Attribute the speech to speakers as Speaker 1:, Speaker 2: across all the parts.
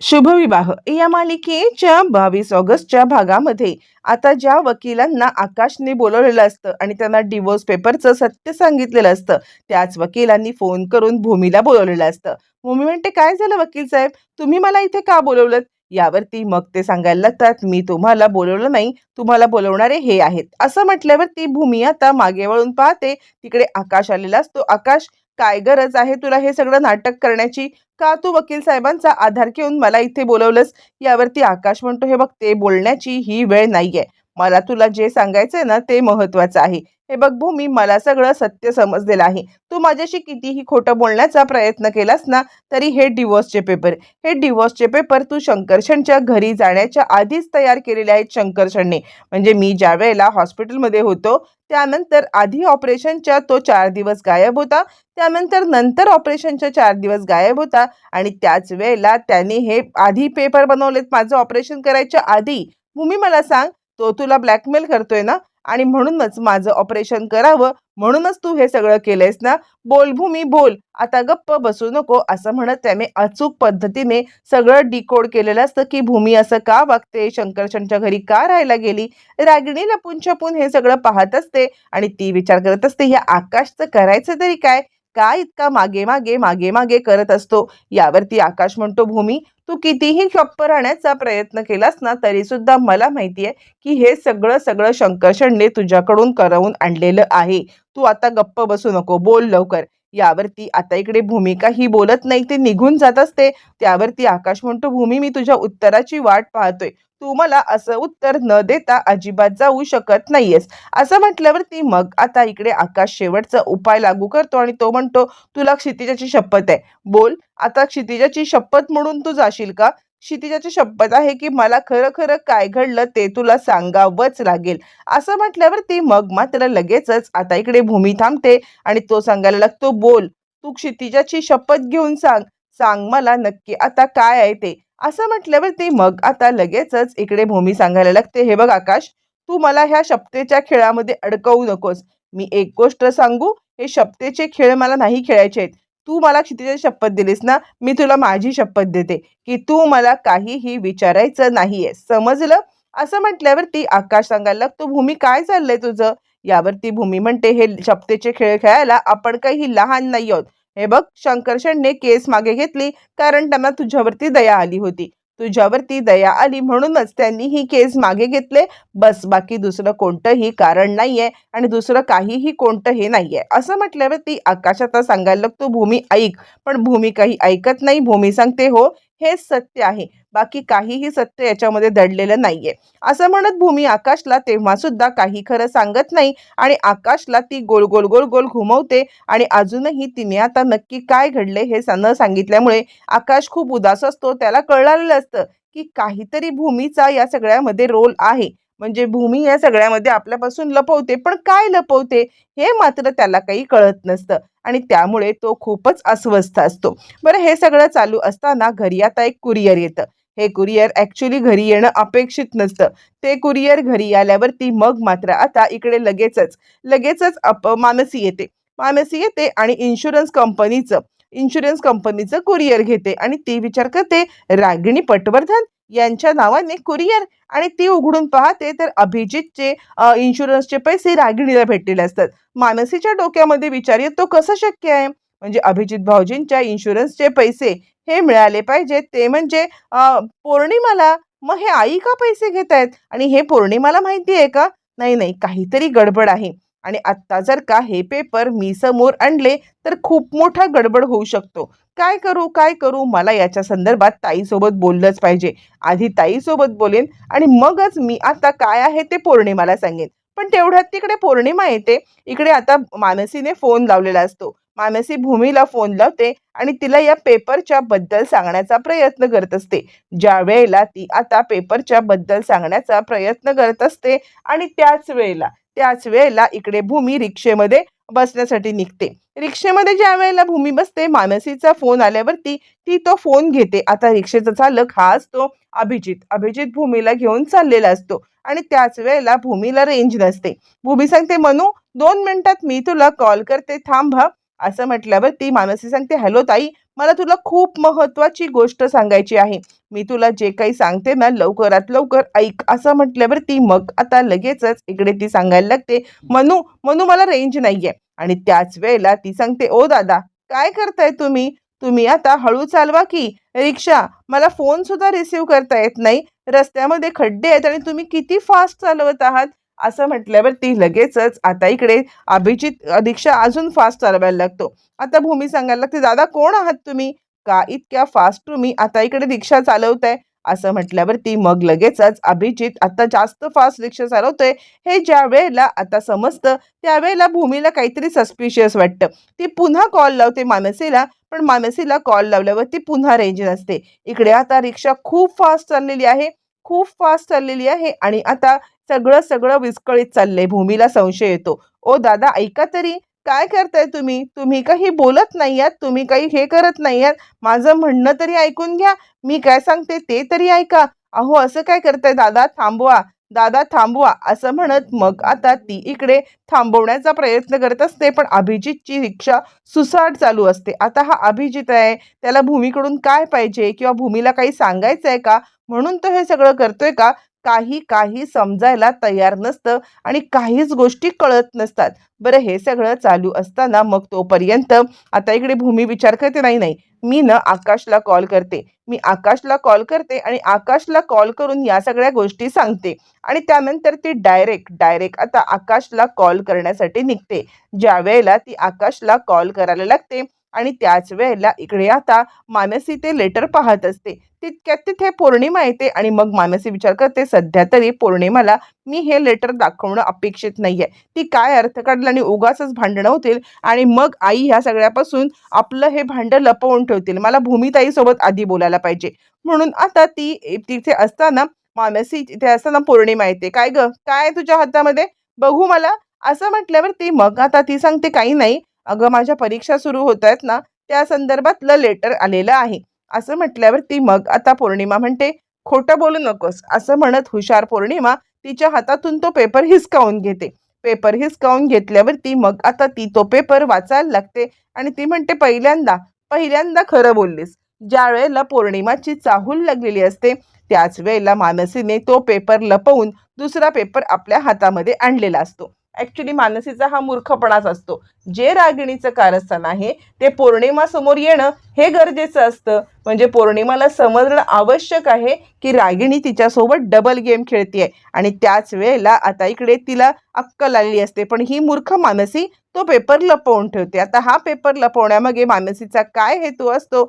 Speaker 1: शुभविवाह. या मालिकेच्या बावीस ऑगस्टच्या भागामध्ये आता ज्या वकिलांना आकाशने बोलवलेलं असतं आणि त्यांना डिवोर्स पेपरचं सत्य सांगितलेलं असतं त्याच वकिलांनी फोन करून भूमीला बोलवलेलं असतं. भूमी म्हणते काय झालं वकील साहेब? तुम्ही मला इथे का बोलवलं यावरती मग ते सांगायला लागतात मी तुम्हाला बोलवलं नाही. तुम्हाला बोलवणारे हे आहेत. असं म्हटल्यावरती भूमी आता मागे वळून पाहते तिकडे आकाश आलेला असतो. आकाश काय गरज आहे तुला हे सगळं नाटक करण्याची? का तू वकील साहेबांचा आधार घेऊन मला इथे बोलवलंस? यावरती आकाश म्हणतो हे बघ ते बोलण्याची ही वेळ नाहीये. मला तुला जे सांगायचंय ना ते महत्वाचं आहे. हे बघ भूमी मला सगळं सत्य समजलेलं आहे. तू माझ्याशी कितीही खोटं बोलण्याचा प्रयत्न केलास ना तरी हे डिवोर्सचे पेपर हे डिवोर्सचे पेपर तू शंकरशनच्या घरी जाण्याच्या आधीच तयार केलेले आहेत शंकरशनने म्हणजे मी ज्या वेळेला हॉस्पिटलमध्ये होतो त्यानंतर आधी ऑपरेशनच्या तो चार दिवस गायब होता त्यानंतर नंतर ऑपरेशनच्या चार दिवस गायब होता आणि त्याच वेळेला त्याने हे आधी पेपर बनवलेत माझं ऑपरेशन करायच्या आधी. भूमी मला सांग तो तुला ब्लॅकमेल करतोय ना? आणि म्हणूनच माझं ऑपरेशन करावं. म्हणूनच तू हे सगळं केलंयस ना? बोलभूमी बोल. आता गप्प बसू नको असं म्हणत त्याने अचूक पद्धतीने सगळं डिकोड केलेलं असतं की भूमी असं का वागते? शंकरशनच्या घरी का राहायला गेली? रागिणी लपून छपून हे सगळं पाहत असते आणि ती विचार करत असते या आकाशचं करायचं तरी काय? का इतका मागे मागे मागे मागे करत असतो? यावरती आकाश म्हणतो भूमी तू कितीही गप्प राहण्याचा प्रयत्न केलास ना तरी सुद्धा मला माहिती आहे की हे सगळं सगळं शंकरशणने तुझ्याकडून करवून आणलेलं आहे. तू आता गप्प बसू नको बोल लवकर. यावरती आता इकडे भूमिका ही बोलत नाही ते निघून जात असते. त्यावरती आकाश म्हणतो भूमी मी तुझ्या उत्तराची वाट पाहतोय. तू मला असं उत्तर न देता अजिबात जाऊ शकत नाहीयेस. असं म्हटल्यावरती मग आता इकडे आकाश शेवटचा उपाय लागू करतो आणि तो म्हणतो तुला क्षितिजाची शपथ आहे. बोल आता क्षितिजाची शपथ म्हणून तू जाशील का? क्षितिजाची शपथ आहे की मला खरं खरं काय घडलं ते तुला सांगावंच लागेल. असं म्हटल्यावरती मग मात्र लगेचच आता इकडे भूमी थांबते आणि तो सांगायला लागतो बोल तू क्षितिजाची शपथ घेऊन सांग सांग मला नक्की आता काय आहे ते. असं म्हटल्यावरती मग आता लगेचच इकडे भूमी सांगायला लागते हे बघ आकाश तू मला ह्या शपतेच्या खेळामध्ये अडकवू नकोस. मी एक गोष्ट सांगू हे शपतेचे खेळ मला नाही खेळायचे आहेत. तू मला क्षितिजाची शपथ दिलीस ना मी तुला माझी शपथ देते. की तू मला काहीही विचारायचं नाहीये. समजलं? असं म्हटल्यावरती आकाश सांगायला लागतो भूमी काय चाललंय तुझं? यावरती भूमी म्हणते हे शपतेचे खेळ खेळायला आपण काही लहान नाही आहोत. हे बघ शंकरशणने केस मागे घेतली कारण त्यांना तुझ्यावरती दया आली होती. तुझ्यावरती दया आली म्हणूनच त्यांनी ही केस मागे घेतले. बस बाकी दुसरं कोणतंही कारण नाहीये आणि दुसरं काहीही कोणतं हे नाहीये. असं म्हटल्यावरती आकाश आता सांगायला लागतो भूमी ऐक. पण भूमी काही ऐकत नाही भूमी सांगते हो हेच सत्य आहे. बाकी काहीही सत्य याच्यामध्ये दडलेलं नाहीये. असं म्हणत भूमी आकाशला तेव्हा सुद्धा काही खरं सांगत नाही आणि आकाशला ती गोल गोल गोल गोल घुमवते आणि अजूनही तिने आता नक्की काय घडले हे न सांगितल्यामुळे आकाश खूप उदास असतो. त्याला कळलेलं असतं की काहीतरी भूमीचा या सगळ्यामध्ये रोल आहे. म्हणजे भूमी या सगळ्यामध्ये आपल्यापासून लपवते पण काय लपवते हे मात्र त्याला काही कळत नसतं आणि त्यामुळे तो खूपच अस्वस्थ असतो. बरं हे सगळं चालू असताना घरी आता एक कुरिअर येतं. हे कुरिअर ॲक्च्युली घरी येणं अपेक्षित नसतं. ते कुरिअर घरी आल्यावरती मग मात्र आता इकडे लगेचच लगेचच अप मानसी येते. मानसी येते आणि इन्शुरन्स कंपनीचं इन्शुरन्स कंपनीचं कुरिअर घेते आणि ती विचार करते रागिणी पटवर्धन यांच्या नावाने कुरिअर? आणि ती उघडून पाहते तर अभिजितचे इन्शुरन्सचे पैसे रागिणीला भेटलेले असतात. मानसीच्या डोक्यामध्ये विचार येतो कसं शक्य आहे? म्हणजे अभिजित भाऊजींच्या इन्शुरन्सचे पैसे हे मिळाले पाहिजेत ते म्हणजे पौर्णिमाला. मग हे आई का पैसे घेत आहेत? आणि हे पौर्णिमाला माहिती आहे का? नाही नाही. काहीतरी गडबड आहे. आणि आत्ता जर का हे पेपर मी समोर आणले तर खूप मोठा गडबड होऊ शकतो. काय करू काय करू? मला याच्या संदर्भात ताईसोबत बोललंच पाहिजे. आधी ताईसोबत बोलेन आणि मगच मी आता काय आहे ते पौर्णिमाला सांगेन. पण तेवढ्यात तिकडे पौर्णिमा येते. इकडे आता मानसीने फोन लावलेला असतो. मानसी भूमीला फोन लावते आणि तिला या पेपरच्या बद्दल सांगण्याचा प्रयत्न करत असते. ज्या वेळेला ती आता पेपरच्या बद्दल सांगण्याचा प्रयत्न करत असते आणि त्याच वेळेला त्याच वेळेला इकडे भूमी रिक्षेमध्ये बसण्यासाठी निघते. रिक्षेमध्ये ज्या वेळेला भूमी बसते मानसीचा फोन आल्यावरती ती तो फोन घेते. आता रिक्षेचा चालक हा असतो अभिजित. अभिजित भूमीला घेऊन चाललेला असतो आणि त्याच वेळेला भूमीला रेंज नसते. भूमी सांगते मनू दोन मिनिटात मी तुला कॉल करते. थांब असं म्हटल्यावर ती मानसी सांगते हॅलो ताई मला तुला खूप महत्वाची गोष्ट सांगायची आहे. मी तुला जे काही सांगते ना लवकरात लवकर ऐक. असं म्हटल्यावर ती मग आता लगेचच इकडे ती सांगायला लागते मनू मनू मला रेंज नाहीये. आणि त्याच वेळेला ती सांगते ओ दादा काय करताय तुम्ही? तुम्ही आता हळू चालवा की. रिक्षा मला फोन सुद्धा रिसीव करता येत नाही. रस्त्यामध्ये खड्डे आहेत आणि तुम्ही किती फास्ट चालवत आहात? असं म्हटल्यावर ती लगेचच आता इकडे अभिजित रिक्षा अजून फास्ट चालवायला लागतो. आता भूमी सांगायला लागते दादा कोण आहात तुम्ही? का इतक्या फास्ट तुम्ही? आता इकडे रिक्षा चालवताय. असं म्हटल्यावरती मग लगेचच अभिजित आता जास्त फास्ट रिक्षा चालवतोय. हे ज्या वेळेला आता समजतं त्यावेळेला भूमीला काहीतरी सस्पिशियस वाटतं. ती पुन्हा कॉल लावते मानसीला पण मानसीला कॉल लावल्यावर ती पुन्हा रेंज नसते. इकडे आता रिक्षा खूप फास्ट चाललेली आहे खूप फास्ट चाललेली आहे आणि आता सगळं सगळं विस्कळीत चाललंय भूमीला संशय येतो. ओ दादा ऐका तरी काय करताय तुम्ही? तुम्ही काही बोलत नाही आहात तुम्ही काही हे करत नाही आहात माझं म्हणणं तरी ऐकून घ्या. मी काय सांगते ते तरी ऐका. अहो असं काय करताय दादा? थांबवा. दादा थांबवा. असं म्हणत मग आता ती इकडे थांबवण्याचा प्रयत्न करत असते पण अभिजितची रिक्षा सुसाट चालू असते. आता हा अभिजित आहे. त्याला भूमीकडून काय पाहिजे? किंवा भूमीला काही सांगायचं आहे का? म्हणून तो हे सगळं करतोय का? काही काही समजायला तयार नसतं आणि काहीच गोष्टी कळत नसतात. बरं हे सगळं चालू असताना मग तोपर्यंत आता इकडे भूमी विचार करते नाही नाही मी ना आकाशला कॉल करते. मी आकाशला कॉल करते आणि आकाशला कॉल करून या सगळ्या गोष्टी सांगते आणि त्यानंतर ती डायरेक्ट डायरेक्ट आता आकाशला कॉल करण्यासाठी निघते. ज्या वेळेला ती आकाशला कॉल करायला लागते आणि त्याच वेळेला इकडे आता मानसी ते लेटर पाहत असते. तितक्यात तिथे पौर्णिमा येते आणि मग मानसी विचार करते सध्या तरी पौर्णिमाला मी हे लेटर दाखवणं अपेक्षित नाही आहे ती काय अर्थ काढलं आणि उगाचच भांडणं होतील आणि मग आई ह्या सगळ्यापासून आपलं हे भांडं लपवून ठेवतील. मला भूमिताईसोबत आधी बोलायला पाहिजे. म्हणून आता ती तिथे असताना मानसी तिथे असताना पौर्णिमा येते. काय ग? काय तुझ्या हातामध्ये? बघू मला. असं म्हटल्यावर ती मग आता ती सांगते काही नाही. अगं माझ्या परीक्षा सुरू होत आहेत ना त्या संदर्भातलं लेटर आलेलं आहे. असं म्हटल्यावर ती मग आता पौर्णिमा म्हणते खोटं बोलू नकोस असं म्हणत हुशार पौर्णिमा तिच्या हातातून तो पेपर हिसकावून घेते. पेपर हिसकावून घेतल्यावरती मग आता ती तो पेपर वाचायला लागते आणि ती म्हणते पहिल्यांदा पहिल्यांदा खरं बोललीस. ज्या वेळेला पौर्णिमाची चाहूल लागलेली असते त्याच वेळेला मानसीने तो पेपर लपवून दुसरा पेपर आपल्या हातामध्ये आणलेला असतो. ऍक्च्युली मानसीचा हा मूर्खपणाच असतो. जे रागिणीचं कारस्थान आहे ते पौर्णिमा समोर येणं हे गरजेचं असतं. म्हणजे पौर्णिमाला समजणं आवश्यक आहे की रागिणी तिच्यासोबत डबल गेम खेळते आणि त्याच वेळेला आता इकडे तिला अक्कल आलेली असते. पण ही मूर्ख मानसी तो पेपर लपवून ठेवते. आता हा पेपर लपवण्यामागे मानसीचा काय हेतू असतो?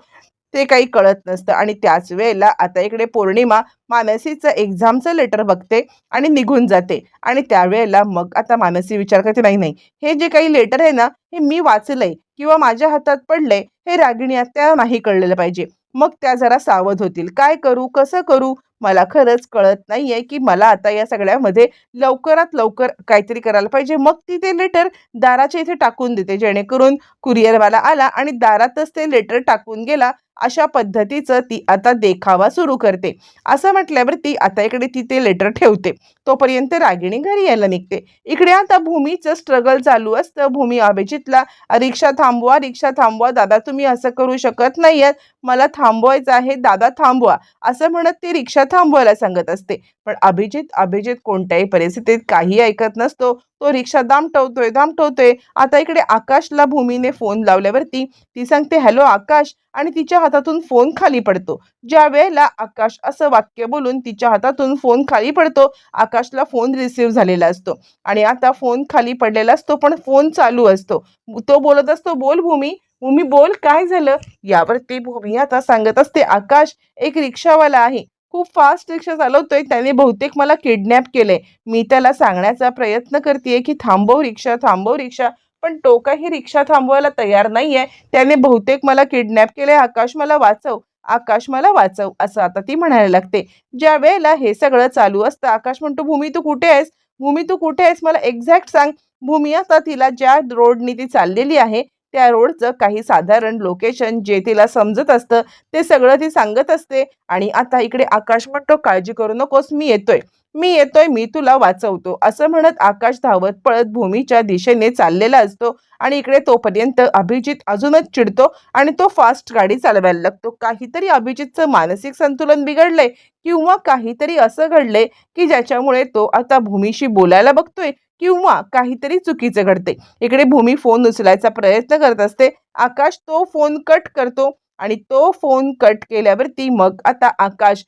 Speaker 1: ते काही कळत नसतं. आणि त्याच वेळेला आता इकडे पौर्णिमा मानसीचं एक्झामचं लेटर बघते आणि निघून जाते. आणि त्यावेळेला मग आता मानसी विचार करते नाही नाही हे जे काही लेटर आहे ना हे मी वाचलंय किंवा माझ्या हातात पडलंय हे रागिणी त्या नाही कळलेलं पाहिजे. मग त्या जरा सावध होतील. काय करू कसं करू? मला खरंच कळत नाहीये की मला आता या सगळ्यामध्ये लवकरात लवकर काहीतरी करायला पाहिजे. मग ती ते लेटर दाराच्या इथे टाकून देते. जेणेकरून कुरिअरवाला आला आणि दारातच ते लेटर टाकून गेला अशा पद्धतीचं ती आता देखावा सुरू करते. असं म्हटल्यावर ती आता इकडे ती ते लेटर ठेवते. तोपर्यंत रागिणी घरी यायला निघते. इकडे आता भूमीचं स्ट्रगल चालू असतं. भूमी अभिजितला रिक्षा थांबवा रिक्षा थांबवा. दादा तुम्ही असं करू शकत नाही मला थांबवायचं आहे. दादा थांबवा. असं म्हणत ती रिक्षा थांबवायला सांगत असते. पण अभिजित अभिजित कोणत्याही परिस्थितीत काही ऐकत नसतो. तो रिक्षा दामटवतोय दामटवतोय. आता इकडे आकाशला भूमीने फोन लावल्यावरती ती सांगते हॅलो आकाश. आणि तिच्या हातातून फोन खाली पडतो. ज्या वेळेला आकाश असं वाक्य बोलून तिच्या हातातून फोन खाली पडतो आकाशला फोन रिसीव्ह झालेला असतो. आणि आता फोन खाली पडलेला असतो पण फोन चालू असतो. तो बोलत असतो बोल भूमी भूमी बोल काय झालं? यावरती भूमी आता सांगत असते आकाश एक रिक्षावाला आहे. खूप फास्ट रिक्षा चालवतोय. त्याने बहुतेक मला किडनॅप केलंय. मी त्याला सांगण्याचा प्रयत्न करते की थांबव रिक्षा थांबव रिक्षा. पण तो काही रिक्षा थांबवायला तयार नाहीये. त्याने बहुतेक मला किडनॅप केलंय. आकाश मला वाचव. आकाश मला वाचव असं आता ती म्हणायला लागते. ज्या वेळेला हे सगळं चालू असतं आकाश म्हणतो भूमी तू कुठे आहेस? भूमी तू कुठे आहेस? मला एक्झॅक्ट सांग. भूमी आता तिला ज्या रोडनी ती चाललेली आहे त्या रोडचं काही साधारण लोकेशन जे तिला समजत असतं ते सगळं ती सांगत असते. आणि आता इकडे आकाश म्हणतो काळजी करू नकोस मी येतोय. मी येतोय मी तुला वाचवतो. असं म्हणत आकाश धावत पळत भूमीच्या दिशेने चाललेला असतो. आणि इकडे तोपर्यंत अभिजित अजूनच चिडतो आणि तो फास्ट गाडी चालवायला लागतो. काहीतरी अभिजितचं मानसिक संतुलन बिघडलंय किंवा काहीतरी असं घडलंय की ज्याच्यामुळे तो आता भूमीशी बोलायला बघतोय किंवा काहीतरी चुकीचं घडते इकडे भूमी फोन उचलायचा प्रयत्न करत असते. आकाश तो फोन कट करतो आणि तो फोन कट केल्यावरती मग आता आकाश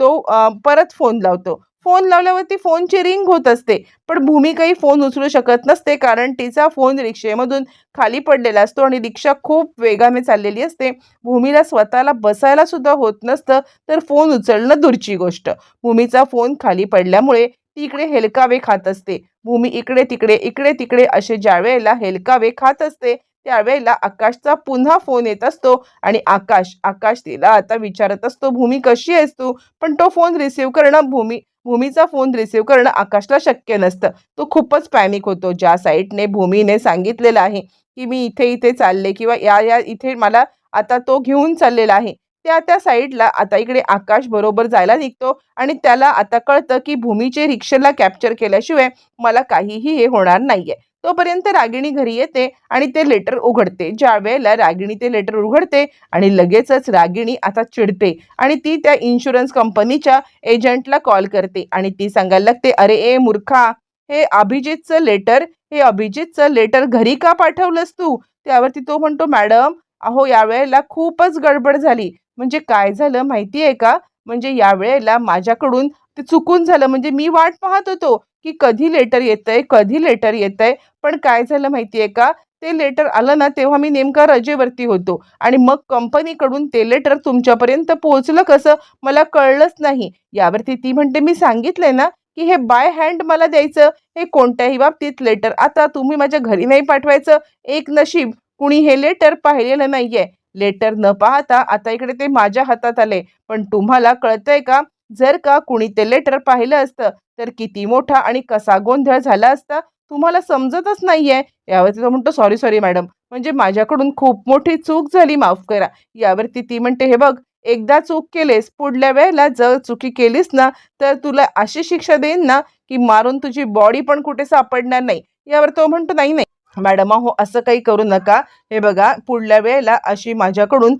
Speaker 1: तो परत फोन लावतो. फोन लावल्यावरती फोनची रिंग होत असते. पण भूमी काही फोन उचलू शकत नसते कारण तिचा फोन रिक्षेमधून खाली पडलेला असतो आणि रिक्षा खूप वेगाने चाललेली असते. भूमीला स्वतःला बसायला सुद्धा होत नसतं तर फोन उचलणं दूरची गोष्ट. भूमीचा फोन खाली पडल्यामुळे ती इकडे हेलकावे खात असते. भूमी इकडे तिकडे इकडे तिकडे असे ज्या वेळेला हेलकावे खात असते त्यावेळेला आकाशचा पुन्हा फोन येत असतो आणि आकाश आकाश तिला आता विचारत असतो भूमी कशी आहेस तू? पण तो फोन रिसीव्ह करणं भूमी भूमीचा फोन रिसीव्ह करणं आकाशला शक्य नसतं. तो खूपच पॅनिक होतो. ज्या साईटने भूमीने सांगितलेलं आहे की मी इथे इथे चालले किंवा या या इथे मला आता तो घेऊन चाललेला आहे. त्या त्या साईडला आता इकडे आकाश बरोबर जायला निघतो आणि त्याला आता कळतं की भूमीचे रिक्षेला कॅप्चर केल्याशिवाय मला काहीही हे होणार नाहीये. तोपर्यंत रागिणी घरी येते आणि ते लेटर उघडते. ज्या वेळेला रागिणी ते लेटर उघडते आणि लगेचच रागिणी आता चिडते आणि ती त्या इन्शुरन्स कंपनीच्या एजंटला कॉल करते आणि ती सांगायला लागते अरे ए मूर्खा हे अभिजितचं लेटर हे अभिजितचं लेटर घरी का पाठवलंस तू? त्यावरती तो म्हणतो मॅडम अहो यावेळेला खूपच गडबड झाली. म्हणजे काय झालं माहिती आहे का? म्हणजे यावेळेला माझ्याकडून ते चुकून झालं. म्हणजे मी वाट पाहत होतो की कधी लेटर येतंय कधी लेटर येतंय. पण काय झालं माहिती आहे का? ते लेटर आलं ना तेव्हा मी नेमका रजेवरती होतो. आणि मग कंपनीकडून ते लेटर तुमच्यापर्यंत पोहोचलं कसं? मला कळलंच नाही. यावरती ती म्हणते मी सांगितलंय ना की हे बाय हँड मला द्यायचं. हे कोणत्याही बाबतीत लेटर आता तुम्ही माझ्या घरी नाही पाठवायचं. एक नशीब. कुणी हे लेटर पाहिलेलं नाहीये. लेटर न पाहता आता इकडे ते माझ्या हातात आले. पण तुम्हाला कळतंय का? जर का कुणी ते लेटर पाहिलं असतं तर किती मोठा आणि कसा गोंधळ झाला असता तुम्हाला समजतच नाहीये. यावरती तो म्हणतो सॉरी सॉरी मॅडम म्हणजे माझ्याकडून खूप मोठी चूक झाली माफ करा. यावरती ती म्हणते हे बघ एकदा चूक केलेस पुढल्या वेळेला जर चुकी केलीस ना तर तुला अशी शिक्षा देईन ना की मारून तुझी बॉडी पण कुठे सापडणार नाही. यावर तो म्हणतो नाही नाही. मॅडम हो असं काही करू नका. हे बघा पुढल्या वेळेला अशी माझ्याकडून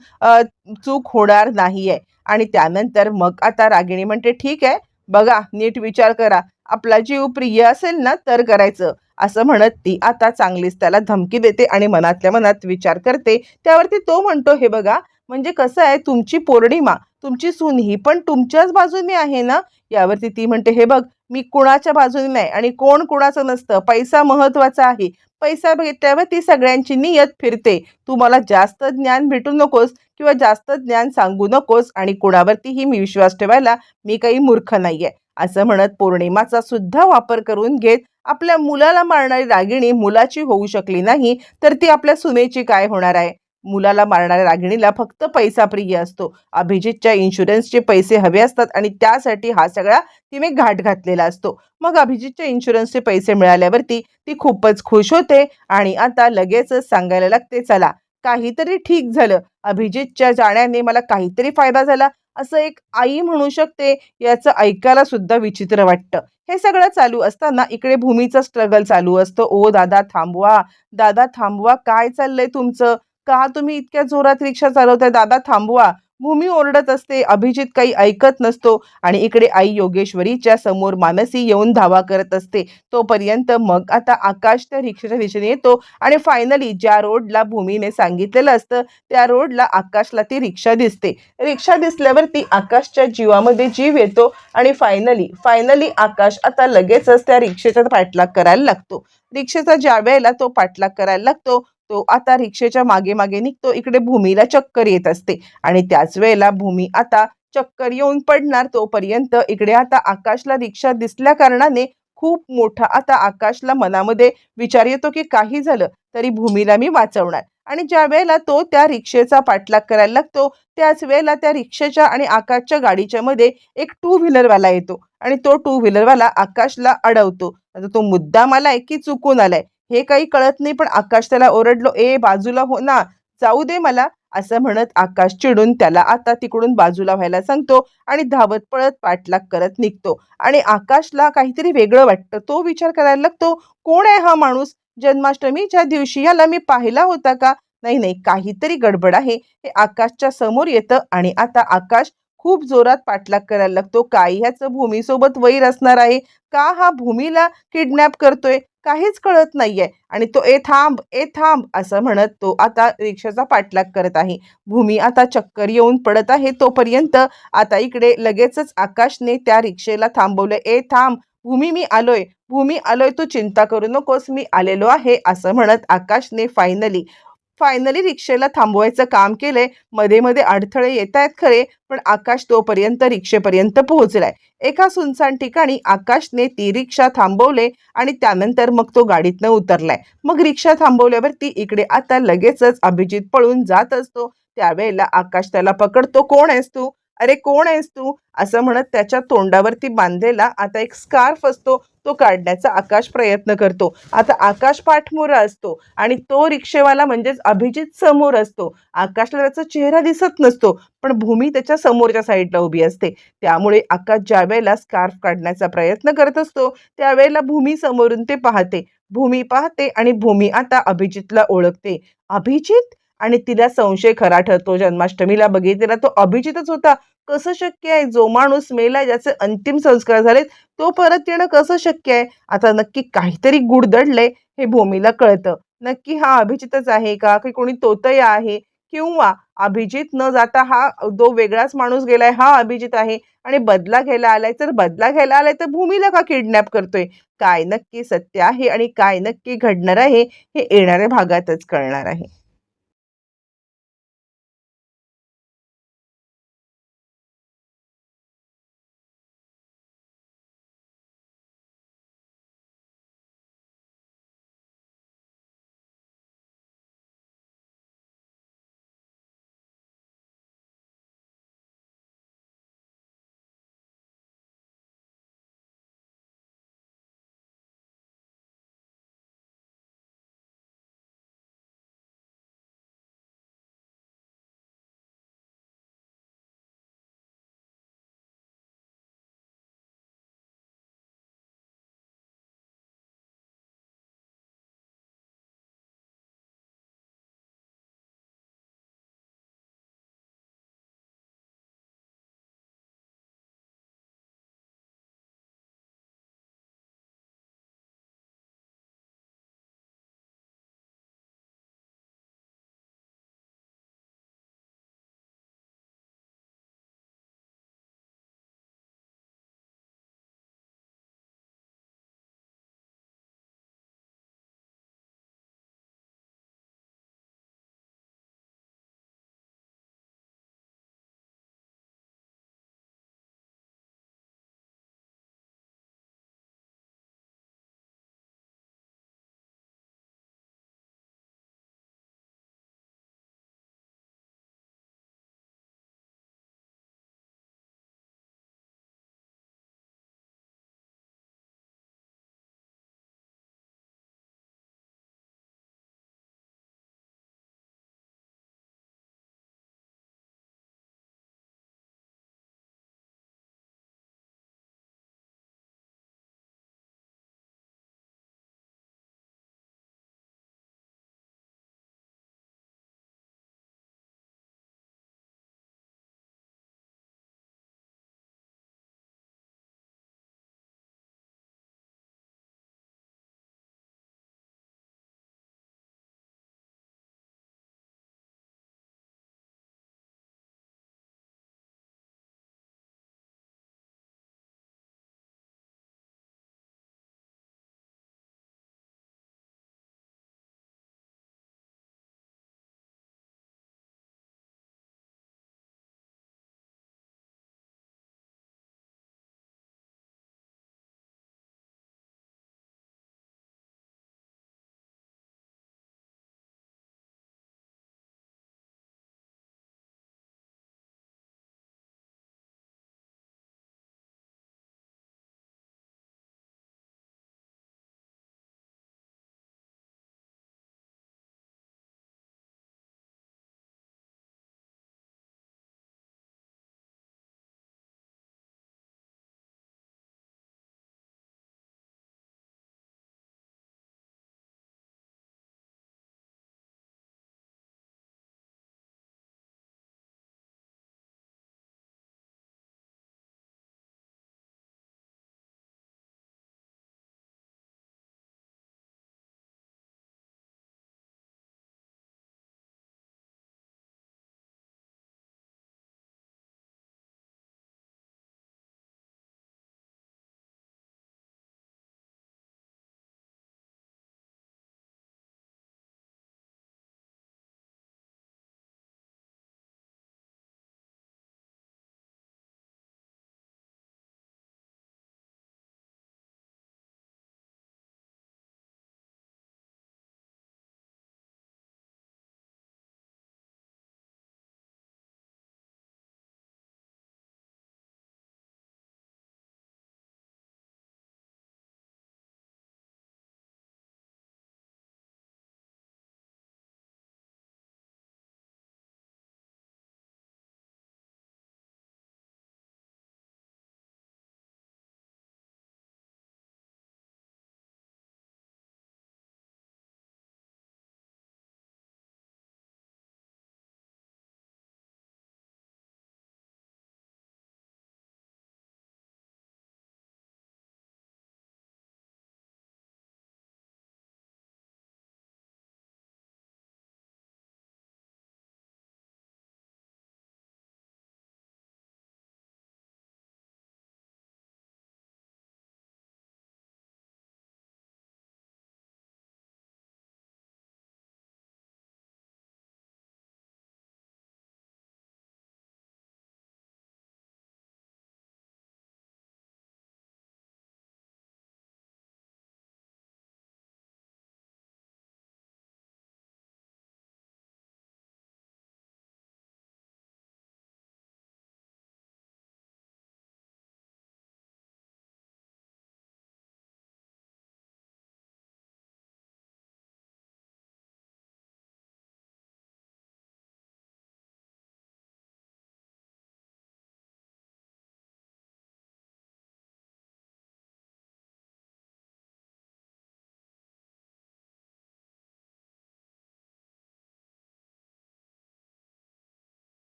Speaker 1: चूक होणार नाही आहे आणि त्यानंतर मग आता रागिणी म्हणते ठीक आहे बघा नीट विचार करा. आपला जीव प्रिय असेल ना तर करायचं. असं म्हणत ती आता चांगलीच त्याला धमकी देते आणि मनातल्या मनात विचार करते. त्यावरती तो म्हणतो हे बघा म्हणजे कसं आहे तुमची पौर्णिमा तुमची सून ही पण तुमच्याच बाजूने आहे ना? यावरती ती म्हणते हे बघ मी कुणाच्या बाजूने नाही आणि कोण कुणाचं नसतं. पैसा महत्त्वाचा आहे. पैसा घेतल्यावर ती सगळ्यांची नियत फिरते. तू मला जास्त ज्ञान भेटू नकोस किंवा जास्त ज्ञान सांगू नकोस आणि कुणावरतीही मी विश्वास ठेवायला मी काही मूर्ख नाहीये. असं म्हणत पौर्णिमाचा सुद्धा वापर करून घेत आपल्या मुलाला मारणारी रागिणी मुलाची होऊ शकली नाही तर ती आपल्या सुनेची काय होणार आहे? मुलाला मारणाऱ्या रागिणीला फक्त पैसा प्रिय असतो. अभिजितच्या इन्शुरन्सचे पैसे हवे असतात आणि त्यासाठी हा सगळा तिने घाट घातलेला असतो. मग अभिजितच्या इन्शुरन्सचे पैसे मिळाल्यावरती ती खूपच खुश होते आणि आता लगेचच सांगायला लागते चला काहीतरी ठीक झालं. अभिजितच्या जाण्याने मला काहीतरी फायदा झाला. असं एक आई म्हणू शकते याचं ऐकायला सुद्धा विचित्र वाटतं. हे सगळं चालू असताना इकडे भूमीचा स्ट्रगल चालू असतो. ओ दादा थांबवा. दादा थांबवा. काय चाललंय तुमचं? का तुम्ही इतक्या जोरात रिक्षा चालवताय? दादा थांबवा. भूमी ओरडत असते. अभिजित काही ऐकत नसतो आणि इकडे आई योगेश्वरीच्या समोर मानसी येऊन धावा करत असते. तोपर्यंत मग आता आकाश त्या रिक्षाच्या दिशेने येतो आणि फायनली ज्या रोडला भूमीने सांगितलेलं असतं त्या रोडला आकाशला ती रिक्षा दिसते. रिक्षा दिसल्यावरती आकाशच्या जीवामध्ये जीव येतो आणि फायनली फायनली आकाश आता लगेचच त्या रिक्षेचा पाठलाग करायला लागतो. रिक्षेचा ज्या वेळेला तो पाठलाग करायला लागतो तो आता रिक्षेच्या मागे मागे निघतो. इकडे भूमीला चक्कर येत असते. आणि त्याच वेळेला भूमी आता चक्कर येऊन पडणार. तोपर्यंत इकडे आता आकाशला रिक्षा दिसल्या कारणाने खूप मोठा आता आकाशला मनामध्ये विचार येतो की काही झालं तरी भूमीला मी वाचवणार. आणि ज्या वेळेला तो त्या रिक्षेचा पाठलाग करायला लागतो त्याच वेळेला त्या रिक्षेच्या आणि आकाशच्या गाडीच्या मध्ये एक टू व्हीलरवाला येतो. आणि तो टू व्हीलरवाला आकाशला अडवतो. आता तो मुद्दाम आलाय की चुकून आलाय. हे काही कळत नाही पण आकाश त्याला ओरडलो ए बाजूला हो ना जाऊ दे मला असं म्हणत आकाश चिडून त्याला आता तिकडून बाजूला व्हायला सांगतो आणि धावत पळत पाठलाग करत निघतो. आणि आकाशला काहीतरी वेगळं वाटतं तो विचार करायला लागतो कोण आहे हा माणूस? जन्माष्टमीच्या दिवशी याला मी पाहिला होता का? नाही नाही काहीतरी गडबड आहे. हे आकाशच्या समोर येतं आणि आता आकाश खूप जोरात पाठलाग करायला लागतो. काय ह्याचं भूमीसोबत वैर असणार आहे? का हा भूमीला किडनॅप करतोय? काहीच कळत नाहीये. आणि तो ए थांब ए थांब असं म्हणत तो आता रिक्षाचा पाठलाग करत आहे. भूमी आता चक्कर येऊन पडत आहे तोपर्यंत आता इकडे लगेचच आकाशने त्या रिक्षेला थांबवलं. ए थांब भूमी मी आलोय. भूमी आलोय तू चिंता करू नकोस. मी आलेलो आहे असं म्हणत आकाशने फायनली फायनली रिक्षेला थांबवायचं काम केलंय. मध्ये मध्ये अडथळे येत आहेत खरे पण आकाश तोपर्यंत रिक्षेपर्यंत पोहोचलाय. एका सुनसान ठिकाणी आकाशने ती रिक्षा थांबवले आणि त्यानंतर मग तो गाडीतनं उतरलाय. मग रिक्षा थांबवल्यावरती इकडे आता लगेचच अभिजित पळून जात असतो. त्यावेळेला आकाश त्याला पकडतो कोण आहेस तू? अरे कोण आहेस तू? असं म्हणत त्याच्या तोंडावरती बांधलेला आता एक स्कार्फ असतो तो काढण्याचा आकाश प्रयत्न करतो. आता आकाश पाठमोरा असतो आणि तो रिक्षेवाला म्हणजेच अभिजित समोर असतो. आकाशला त्याचा चेहरा दिसत नसतो पण भूमी त्याच्या समोरच्या साईडला उभी असते. त्यामुळे आकाश ज्या वेळेला स्कार्फ काढण्याचा प्रयत्न करत असतो त्यावेळेला भूमी समोरून ते पाहते. भूमी पाहते आणि भूमी आता अभिजितला ओळखते. अभिजित? आणि तिला संशय खरा ठरतो. जन्माष्टमीला बघितलेला तो अभिजितच होता. कसं शक्य आहे? जो माणूस मेला ज्याचे अंतिम संस्कार झालेत तो परत येणं कसं शक्य आहे? आता नक्की काहीतरी गुड दडलंय हे भूमीला कळतं. नक्की हा अभिजितच आहे का? की कोणी तोतया आहे? किंवा अभिजित न जाता हा जो वेगळाच माणूस गेलाय हा अभिजित आहे आणि बदला घ्यायला आलाय. तर बदला घ्यायला आलाय तर भूमीला का किडनॅप करतोय? काय नक्की सत्य आहे आणि काय नक्की घडणार आहे हे येणाऱ्या भागातच कळणार आहे.